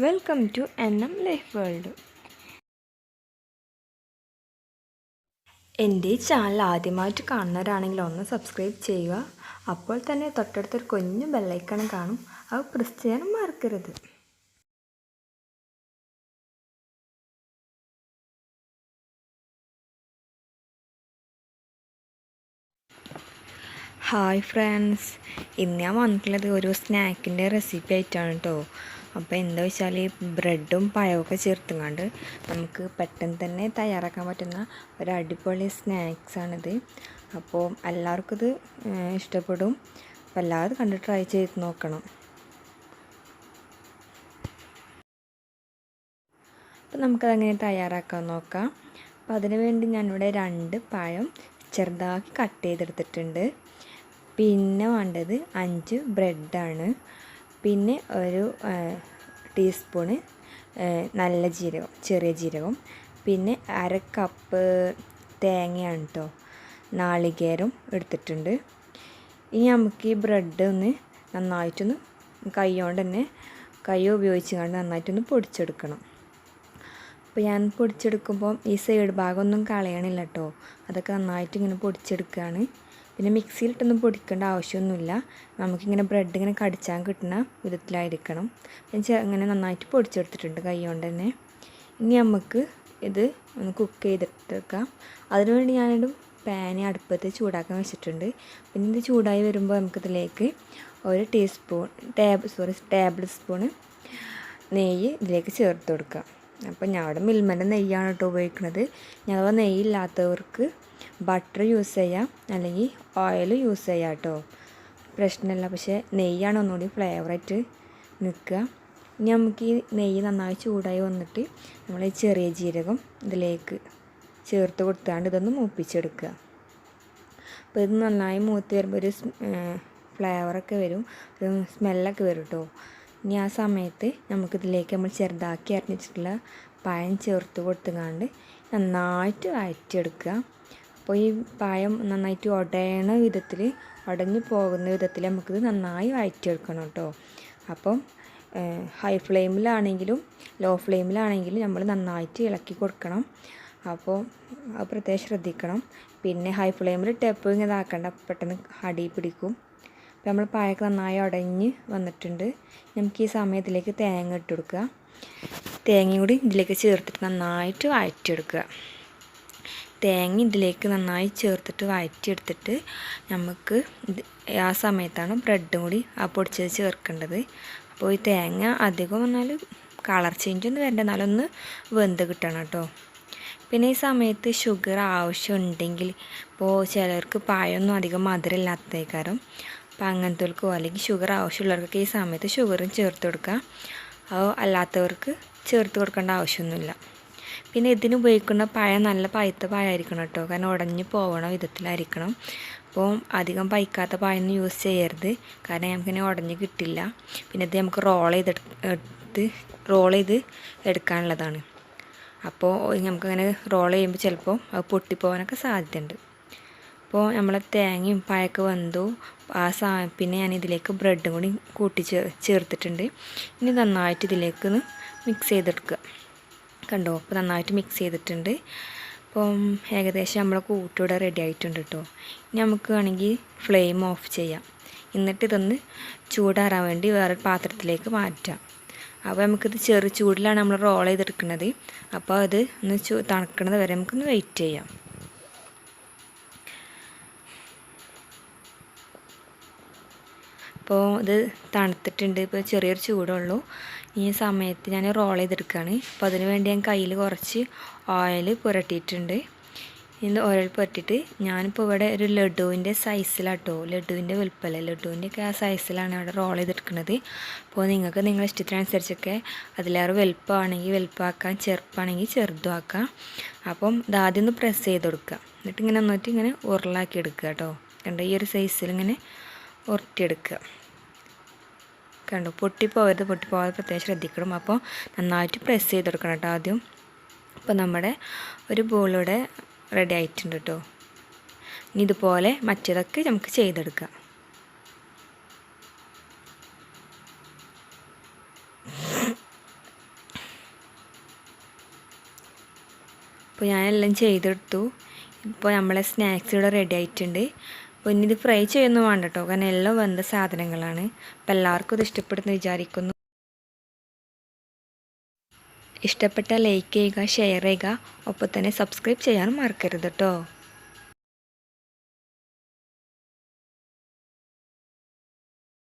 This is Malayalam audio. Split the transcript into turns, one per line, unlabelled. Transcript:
Welcome to N M life world എന്റെ ഈ ചാനൽ ആദ്യമായിട്ട് കാണുന്നവരാണെങ്കിൽ ഒന്ന് സബ്സ്ക്രൈബ് ചെയ്യുക. അപ്പോൾ തന്നെ തൊട്ടടുത്തൊരു കുഞ്ഞു ബെല്ലൈക്കണം കാണും. അത് പ്രസ് ചെയ്യാനും മറക്കരുത്. ഹായ് ഫ്രണ്ട്സ് ഇന്ന് ഞാൻ വന്നിട്ടുള്ളത് ഒരു സ്നാക്കിന്റെ റെസിപ്പി ആയിട്ടാണ് കേട്ടോ അപ്പോൾ എന്താ വെച്ചാൽ ബ്രെഡും പഴമൊക്കെ ചേർത്തുങ്ങാണ്ട് നമുക്ക് പെട്ടെന്ന് തന്നെ തയ്യാറാക്കാൻ പറ്റുന്ന ഒരു അടിപൊളി സ്നാക്സാണിത് അപ്പോൾ എല്ലാവർക്കും ഇത് ഇഷ്ടപ്പെടും. അപ്പോൾ എല്ലാവരും കണ്ട് ട്രൈ ചെയ്ത് നോക്കണം. അപ്പോൾ നമുക്കതങ്ങനെ തയ്യാറാക്കാൻ നോക്കാം. അപ്പോൾ അതിന് വേണ്ടി ഞാനിവിടെ രണ്ട് പഴം ചെറുതാക്കി കട്ട് ചെയ്തെടുത്തിട്ടുണ്ട്. പിന്നെ വേണ്ടത് അഞ്ച് ബ്രെഡാണ്. പിന്നെ ഒരു ടീസ്പൂണ് നല്ല ജീരകം ചെറിയ ജീരകം. പിന്നെ അര കപ്പ് തേങ്ങയാണ് കേട്ടോ നാളികേരം എടുത്തിട്ടുണ്ട്. ഇനി നമുക്ക് ഈ ബ്രെഡ് ഒന്ന് നന്നായിട്ടൊന്ന് കൈ തന്നെ കൈ ഉപയോഗിച്ച് കൊണ്ട് നന്നായിട്ടൊന്ന് പൊടിച്ചെടുക്കണം. അപ്പോൾ ഞാൻ പൊടിച്ചെടുക്കുമ്പോൾ ഈ സൈഡ് ഭാഗമൊന്നും കളയണില്ല കേട്ടോ അതൊക്കെ നന്നായിട്ട് ഇങ്ങനെ പൊടിച്ചെടുക്കുകയാണ് പിന്നെ മിക്സിയിലിട്ടൊന്നും പൊടിക്കേണ്ട ആവശ്യമൊന്നുമില്ല. നമുക്കിങ്ങനെ ബ്രെഡ് ഇങ്ങനെ കടിച്ചാൽ കിട്ടുന്ന വിധത്തിലായിരിക്കണം. ഞാൻ ഇങ്ങനെ നന്നായിട്ട് പൊടിച്ചെടുത്തിട്ടുണ്ട് കൈ കൊണ്ട് തന്നെ. ഇനി നമുക്ക് ഇത് ഒന്ന് കുക്ക് ചെയ്തെടുക്കാം. അതിനുവേണ്ടി ഞാനൊരു പാന് അടുപ്പത്ത് ചൂടാക്കാൻ വെച്ചിട്ടുണ്ട്. പിന്നെ ഇത് ചൂടായി വരുമ്പോൾ നമുക്കിതിലേക്ക് ഒരു teaspoon table sorry table spoon നെയ്യ് ഇതിലേക്ക് ചേർത്ത് കൊടുക്കുക അപ്പോൾ ഞാൻ അവിടെ മിൽമന്റെ നെയ്യാണ് കേട്ടോ ഉപയോഗിക്കുന്നത് ഞാൻ അഥവാ നെയ്യില്ലാത്തവർക്ക് ബട്ടർ യൂസ് ചെയ്യാം. അല്ലെങ്കിൽ ഓയിൽ യൂസ് ചെയ്യാം കേട്ടോ. പ്രശ്നമില്ല. പക്ഷേ നെയ്യാണ് ഒന്നുകൂടി ഫ്ലേവറായിട്ട് നിൽക്കുക. ഇനി നമുക്ക് ഈ നെയ്യ് നന്നായി ചൂടായി വന്നിട്ട് നമ്മൾ ഈ ചെറിയ ജീരകം ഇതിലേക്ക് ചേർത്ത് കൊടുത്താണ്ട് ഇതൊന്ന് മൂപ്പിച്ചെടുക്കുക. അപ്പോൾ ഇത് നന്നായി മൂത്ത് വരുമ്പോൾ ഒരു ഫ്ലേവറൊക്കെ വരും. ഒരു സ്മെല്ലൊക്കെ വരും കേട്ടോ. ഇനി ആ സമയത്ത് നമുക്കിതിലേക്ക് നമ്മൾ ചെറുതാക്കി അരിഞ്ഞിട്ടുള്ള പഴം ചേർത്ത് കൊടുത്തുകൊണ്ട് നന്നായിട്ട് വഴറ്റിയെടുക്കുക അപ്പോൾ ഈ പഴം നന്നായിട്ട് ഉടയണ വിധത്തിൽ ഉടഞ്ഞു പോകുന്ന വിധത്തിൽ നമുക്കിത് നന്നായി വഴറ്റിയെടുക്കണം കേട്ടോ. അപ്പം ഹൈ ഫ്ലെയിമിലാണെങ്കിലും ലോ ഫ്ലെയിമിലാണെങ്കിലും നമ്മൾ നന്നായിട്ട് ഇളക്കി കൊടുക്കണം. അപ്പോൾ അത് പ്രത്യേകം ശ്രദ്ധിക്കണം. പിന്നെ ഹൈ ഫ്ലെയിമിൽ ടെപ്പ് ഇങ്ങനെ ഇതാക്കണ്ട. പെട്ടെന്ന് അടി പിടിക്കും. നമ്മൾ പായൊക്കെ നന്നായി ഉടഞ്ഞ് വന്നിട്ടുണ്ട്. നമുക്ക് ഈ സമയത്തിലേക്ക് തേങ്ങ ഇട്ട് കൊടുക്കുക. തേങ്ങയും കൂടി ഇതിലേക്ക് ചേർത്തിട്ട് നന്നായിട്ട് വഴറ്റിയെടുക്കുക. തേങ്ങ ഇതിലേക്ക് നന്നായി ചേർത്തിട്ട് വഴറ്റിയെടുത്തിട്ട് നമുക്ക് ആ സമയത്താണ് ബ്രെഡും കൂടി ആ പൊടിച്ചത് ചേർക്കേണ്ടത്. അപ്പോൾ ഈ തേങ്ങ അധികം വന്നാൽ കളർ ചേഞ്ച് ഒന്നും വരണ്ട. എന്നാലും ഒന്ന് വെന്ത് കിട്ടണം കേട്ടോ. പിന്നെ ഈ സമയത്ത് ഷുഗർ ആവശ്യമുണ്ടെങ്കിൽ ഇപ്പോൾ ചിലർക്ക് പായൊന്നും അധികം മധുരമില്ലാത്തതേക്കാരം അപ്പോൾ അങ്ങനത്തെവർക്കോ അല്ലെങ്കിൽ ഷുഗർ ആവശ്യമുള്ളവർക്കൊക്കെ ഈ സമയത്ത് ഷുഗറും ചേർത്ത് കൊടുക്കുക. അത് അല്ലാത്തവർക്ക് ചേർത്ത് കൊടുക്കേണ്ട ആവശ്യമൊന്നുമില്ല. പിന്നെ ഇതിന് ഉപയോഗിക്കുന്ന പഴം നല്ല പഴുത്ത പഴമായിരിക്കണം കേട്ടോ. കാരണം ഉടഞ്ഞു പോകണ വിധത്തിലായിരിക്കണം. അപ്പോൾ അധികം പൈക്കാത്ത പഴമൊന്നും യൂസ് ചെയ്യരുത്. കാരണം നമുക്കിങ്ങനെ ഉടഞ്ഞ് കിട്ടില്ല. പിന്നെ ഇത് നമുക്ക് റോൾ ചെയ്ത് എടുത്ത് റോൾ ചെയ്ത് എടുക്കാനുള്ളതാണ്. അപ്പോൾ നമുക്കങ്ങനെ റോൾ ചെയ്യുമ്പോൾ ചിലപ്പോൾ അത് പൊട്ടിപ്പോകാനൊക്കെ സാധ്യതയുണ്ട്. അപ്പോൾ നമ്മളെ തേങ്ങയും പായൊക്കെ വെന്തു ആ സാ പിന്നെ ഞാൻ ഇതിലേക്ക് ബ്രെഡും കൂടി കൂട്ടി ചേർ ചേർത്തിട്ടുണ്ട്. ഇനി നന്നായിട്ട് ഇതിലേക്ക് മിക്സ് ചെയ്തെടുക്കുക. കണ്ടോ? അപ്പോൾ നന്നായിട്ട് മിക്സ് ചെയ്തിട്ടുണ്ട്. അപ്പം ഏകദേശം നമ്മളെ കൂട്ടിവിടെ റെഡി ആയിട്ടുണ്ട് കേട്ടോ. ഇനി നമുക്ക് വേണമെങ്കിൽ ഫ്ലെയിം ഓഫ് ചെയ്യാം. എന്നിട്ട് ഇതൊന്ന് ചൂടാറാൻ വേണ്ടി വേറെ പാത്രത്തിലേക്ക് മാറ്റാം. അപ്പോൾ നമുക്കിത് ചെറു ചൂടിലാണ് നമ്മൾ റോൾ ചെയ്തെടുക്കുന്നത്. അപ്പോൾ അത് ഒന്ന് ചൂ തണുക്കുന്നത് വരെ നമുക്കൊന്ന് വെയിറ്റ് ചെയ്യാം. അപ്പോൾ ഇത് തണുത്തിട്ടുണ്ട്. ഇപ്പോൾ ചെറിയൊരു ചൂടുള്ളൂ. ഈ സമയത്ത് ഞാൻ റോൾ ചെയ്തെടുക്കുകയാണ് അപ്പോൾ അതിന് വേണ്ടി ഞാൻ കയ്യിൽ കുറച്ച് ഓയിൽ പുരട്ടിയിട്ടുണ്ട്. ഇത് ഓയിൽ പുരട്ടിയിട്ട് ഞാനിപ്പോൾ ഇവിടെ ഒരു ലഡുവിന്റെ സൈസിലാട്ടോ ലഡുവിന്റെ വലുപ്പമല്ല ലഡുവിന്റെ ഒക്കെ ആ സൈസിലാണ് ഇവിടെ റോൾ ചെയ്തെടുക്കുന്നത് അപ്പോൾ നിങ്ങൾക്ക് നിങ്ങളുടെ ഇഷ്ടത്തിനനുസരിച്ചൊക്കെ അതിലേറെ വലുപ്പമാണെങ്കിൽ വലുപ്പമാക്കാം ചെറുപ്പാണെങ്കിൽ ചെറുതുമാക്കാം അപ്പം ഇതാദ്യം ഒന്ന് പ്രസ് ചെയ്ത് കൊടുക്കുക. എന്നിട്ട് ഇങ്ങനെ ഒന്നിട്ട് ഇങ്ങനെ ഉരുളാക്കി എടുക്കുക കേട്ടോ. കണ്ടോ? ഈ ഒരു സൈസിൽ ഇങ്ങനെ ഉരുട്ടിയെടുക്കുക. കണ്ടു? പൊട്ടിപ്പോകരുത് പൊട്ടിപ്പോകാതെ പ്രത്യേകം ശ്രദ്ധിക്കണം. അപ്പോൾ നന്നായിട്ട് പ്രസ് ചെയ്തെടുക്കണം കേട്ടോ ആദ്യം. അപ്പോൾ നമ്മുടെ ഒരു ബോളിവിടെ റെഡി ആയിട്ടുണ്ട് കേട്ടോ. ഇനി ഇതുപോലെ മറ്റേതൊക്കെ നമുക്ക് ചെയ്തെടുക്കാം. അപ്പോൾ ഞാനെല്ലാം ചെയ്തെടുത്തു. ഇപ്പോൾ നമ്മളെ സ്നാക്സ് ഇവിടെ റെഡി ആയിട്ടുണ്ട്. അപ്പോൾ ഇനി ഇത് ഫ്രൈ ചെയ്യൊന്നും വേണ്ട കേട്ടോ കാരണം എല്ലാം വെന്ത സാധനങ്ങളാണ്. അപ്പോൾ എല്ലാവർക്കും ഇത് ഇഷ്ടപ്പെടുന്നു വിചാരിക്കുന്നു. ഇഷ്ടപ്പെട്ട ലൈക്ക് ചെയ്യുക ഷെയർ ചെയ്യുക. ഒപ്പം തന്നെ സബ്സ്ക്രൈബ് ചെയ്യാനും മറക്കരുത് കേട്ടോ